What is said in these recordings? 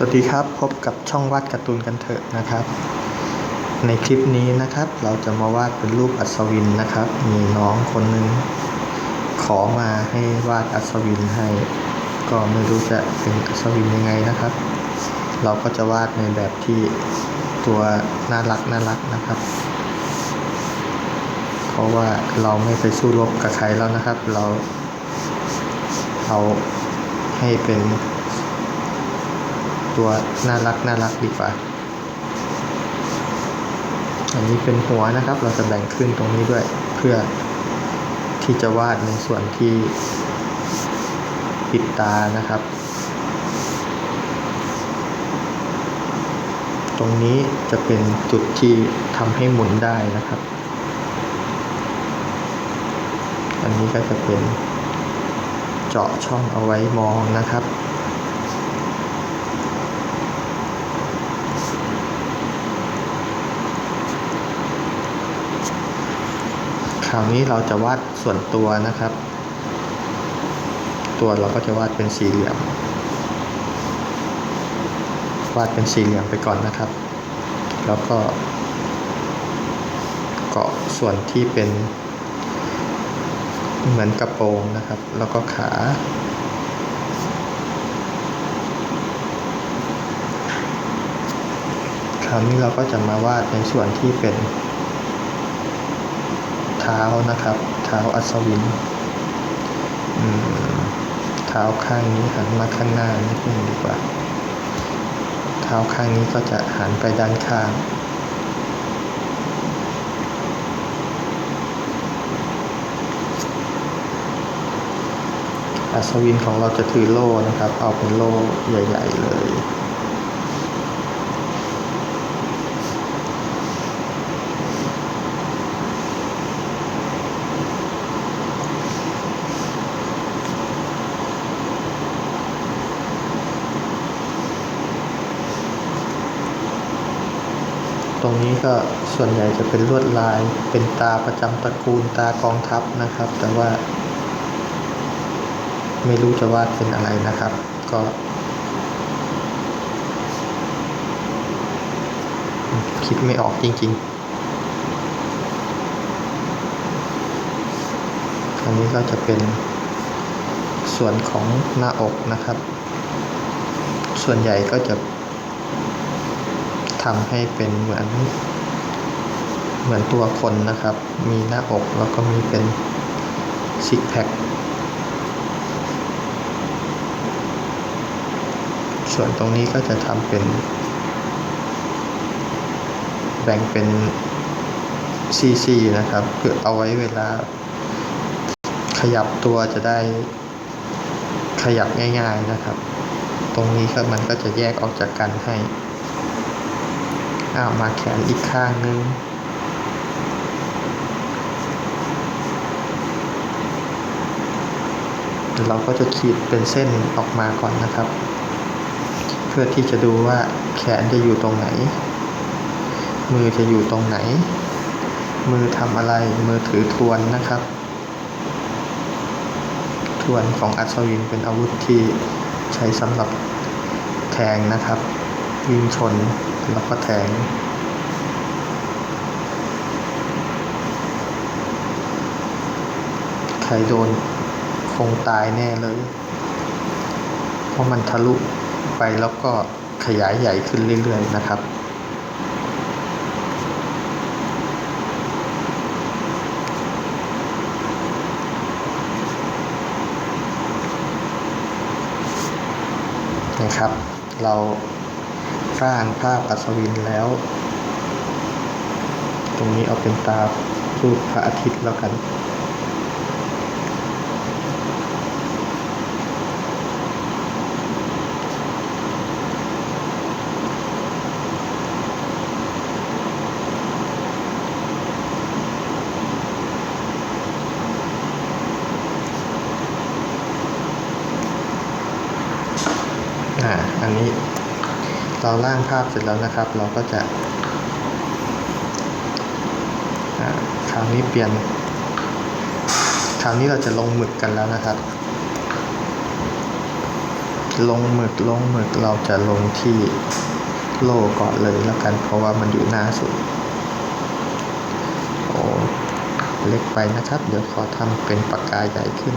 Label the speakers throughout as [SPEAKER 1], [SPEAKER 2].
[SPEAKER 1] สวัสดีครับ พบกับช่องวาดการ์ตูนกันเถอะนะครับ ในคลิปนี้นะครับเราจะมาวาดเป็นรูปอัศวินนะครับ มีน้องคนหนึ่งขอมาให้วาดอัศวินให้ ก็ไม่รู้จะเป็นอัศวินยังไงนะครับ เราก็จะวาดในแบบที่ตัวน่ารักน่ารักนะครับ เพราะว่าเราไม่ไปสู้รบกับใครแล้วนะครับ เราเอาให้เป็น ตัวน่ารักน่ารักดีกว่า อันนี้เป็นหัวนะครับ เราจะแบ่งขึ้นตรงนี้ด้วย เพื่อที่จะวาดในส่วนที่ปิดตานะครับ ตรงนี้จะเป็นจุดที่ทำให้หมุนได้นะครับ อันนี้ก็จะเป็นเจาะช่องเอาไว้มองนะครับ ราวนี้เราจะวาดส่วนตัวนะครับ ตัวเราก็จะวาดเป็นสี่เหลี่ยม วาดเป็นสี่เหลี่ยมไปก่อนนะครับ แล้วก็ เกาะส่วนที่เป็น เหมือนกระโปรงนะครับ แล้วก็ขาคราวนี้เราก็จะมาวาดในส่วนที่เป็น ท้านะครับ เท้าอัศวินเท้าข้างนี้หันมาข้างหน้านิดนึงดีกว่า เท้าข้างนี้ก็จะหันไปด้านข้างอัศวินของเราจะถือโล่นะครับ เอาเป็นโล่ใหญ่ ๆ เลย ก็ส่วนใหญ่จะเป็นลวดลายเป็นตาประจำตระกูลตากองทัพนะครับ แต่ว่า ไม่รู้จะวาดเป็นอะไรนะครับ ก็คิดไม่ออกจริงๆ อันนี้ก็จะเป็นส่วนของหน้าอกนะครับ ส่วนใหญ่ก็จะ ทำให้เป็นเหมือน เหมือนตัวคนนะครับ มีหน้าอกแล้วก็มีเป็นซิกแพคส่วนตรงนี้ก็จะทำเป็น แบ่งเป็นซีๆนะครับเพื่อเอาไว้เวลา ขยับตัวจะได้ขยับง่าย ๆนะครับ ตรงนี้ก็มันก็จะแยกออกจากกันให้ อ้าวมาแขนอีกข้างนึงเราก็จะขีดเป็นเส้นออกมาก่อนนะครับ เพื่อที่จะดูว่าแขนจะอยู่ตรงไหน มือจะอยู่ตรงไหน มือทำอะไรมือถือทวนนะครับ ทวนของอัศวินเป็นอาวุธที่ใช้สำหรับแทงนะครับ วิ่งชนแล้วก็แทงใครโดนคงตายแน่เลย เพราะมันทะลุไปแล้วก็ขยายใหญ่ขึ้นเรื่อยๆนะครับนะครับ เรา ร่างภาพอัศวินแล้ว ตรงนี้เอาเป็นตารูปพระอาทิตย์แล้วกัน อ่า อันนี้ เราร่างภาพเสร็จแล้วนะครับ เราก็จะคราวนี้เปลี่ยน คราวนี้เราจะลงหมึกกันแล้วนะครับ ลงหมึกลงหมึกเราจะลงที่โลก่อนเลยแล้วกัน เพราะว่ามันอยู่หน้าสุดโอ้เล็กไปนะครับ เดี๋ยวขอทำเป็นปากกาใหญ่ขึ้น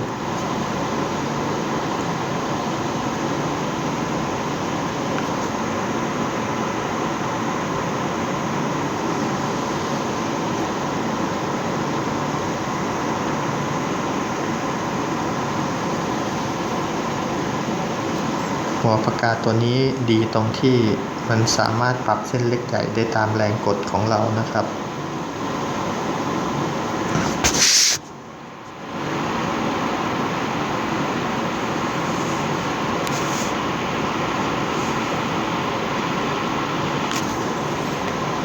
[SPEAKER 1] หัวปากกาตัวนี้ดีตรงที่มันสามารถปรับเส้นเล็กใหญ่ได้ตามแรงกดของเรานะครับ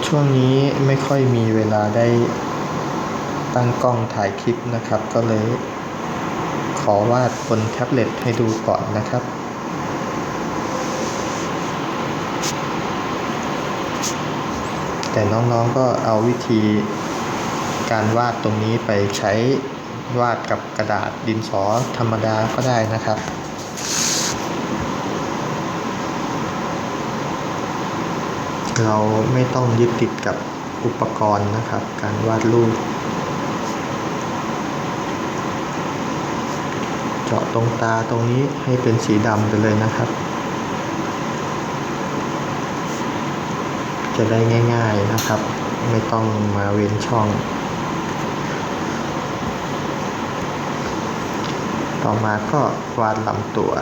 [SPEAKER 1] ช่วงนี้ไม่ค่อยมีเวลาได้ตั้งกล้องถ่ายคลิปนะครับ ก็เลยขอวาดบนแท็บเล็ตให้ดูก่อนนะครับ แต่น้องๆก็เอาวิธีการวาดตรงนี้ไปใช้วาดกับกระดาษดินสอธรรมดาก็ได้นะครับเราไม่ต้องยึดติดกับอุปกรณ์นะครับ การวาดรูป เจาะตรงตาตรงนี้ให้เป็นสีดำไปเลยนะครับ จะได้ง่าย ๆนะครับ ไม่ต้องมาเว้นช่อง ต่อมาก็วาดลำตัว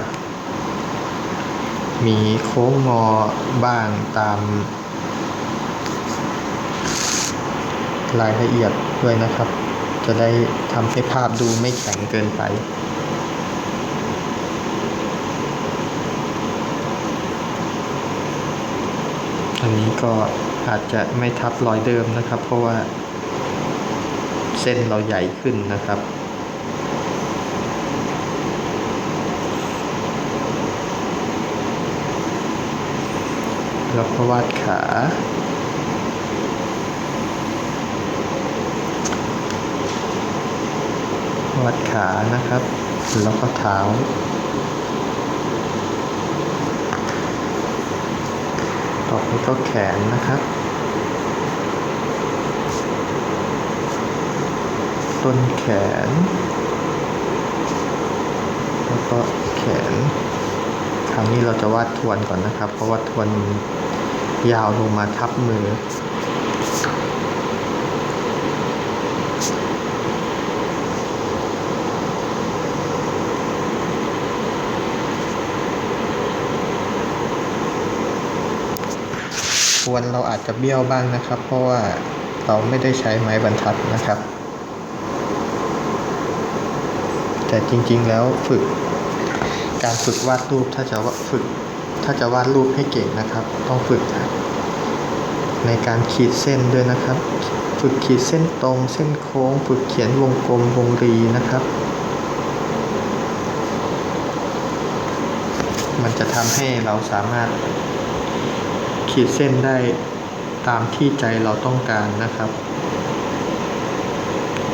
[SPEAKER 1] มีโค้งงอบ้างตามรายละเอียดด้วยนะครับ จะได้ทำให้ภาพดูไม่แข็งเกินไป อันนี้ก็อาจจะไม่ทับรอยเดิมนะครับ เพราะว่าเส้นเราใหญ่ขึ้นนะครับ แล้วก็วาดขาวาดขานะครับ แล้วก็เท้า ต่อไปก็แขนนะครับ ต้นแขน แล้วก็แขน คราวนี้เราจะวาดทวนก่อนนะครับ เพราะว่าทวนยาวลงมาทับมือ ทวนเราอาจจะเบี้ยวบ้างนะครับ เพราะว่าเราไม่ได้ใช้ไม้บรรทัดนะครับ แต่จริงๆแล้วฝึก การฝึกวาดรูปถ้าจะว่าฝึก ถ้าจะวาดรูปให้เก่งนะครับ ต้องฝึก ในการขีดเส้นด้วยนะครับ ฝึกขีดเส้นตรงเส้นโค้ง ฝึกเขียนวงกลมวงรีนะครับ มันจะทำให้เราสามารถ ขีดเส้นได้ตามที่ใจเราต้องการนะครับ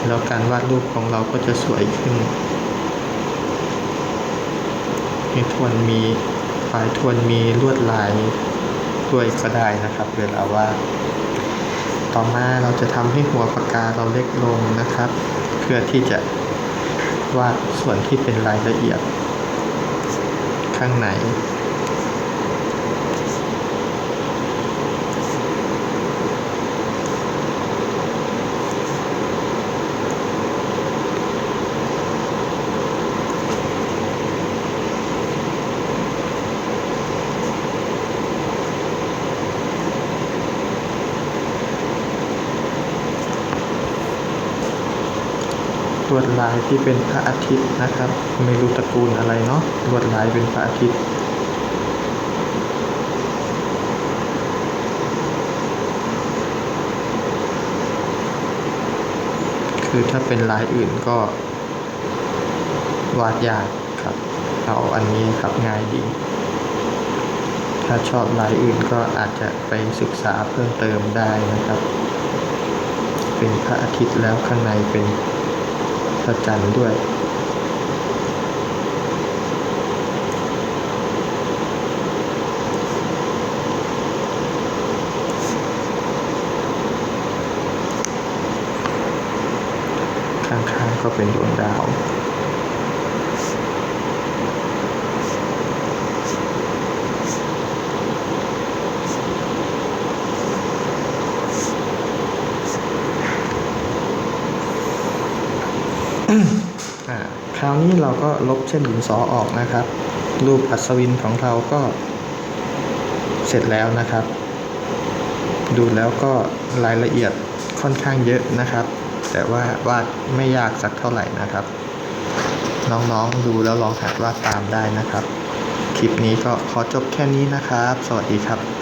[SPEAKER 1] แล้วการวาดรูปของเราก็จะสวยขึ้นให้ทวนมีปลายทวนมีลวดลายด้วยก็ได้นะครับ เวลาวาดต่อมาเราจะทำให้หัวปากกาเราเล็กลงนะครับ เพื่อที่จะวาดส่วนที่เป็นรายละเอียดข้างใน วดลายที่เป็นพระอาทิตย์นะครับ ไม่รู้ตระกูลอะไรเนาะลวดลายเป็นพระอาทิตย์คือถ้าเป็นลายอื่นก็วาดยากครับ เอาอันนี้ครับง่ายดี ถ้าชอบลายอื่นก็อาจจะไปศึกษาเพิ่มเติมได้นะครับ เป็นพระอาทิตย์แล้วข้างในเป็น จรรย์ด้วย ข้างๆก็เป็นดวงดาว คราวนี้เราก็ลบเส้นดินสอออกนะครับ รูปอัศวินของเราก็เสร็จแล้วนะครับ ดูแล้วก็รายละเอียดค่อนข้างเยอะนะครับ แต่ว่าวาดไม่ยากสักเท่าไหร่นะครับ น้องๆดูแล้วลองหัดวาดตามได้นะครับ คลิปนี้ก็ขอจบแค่นี้นะครับ สวัสดีครับ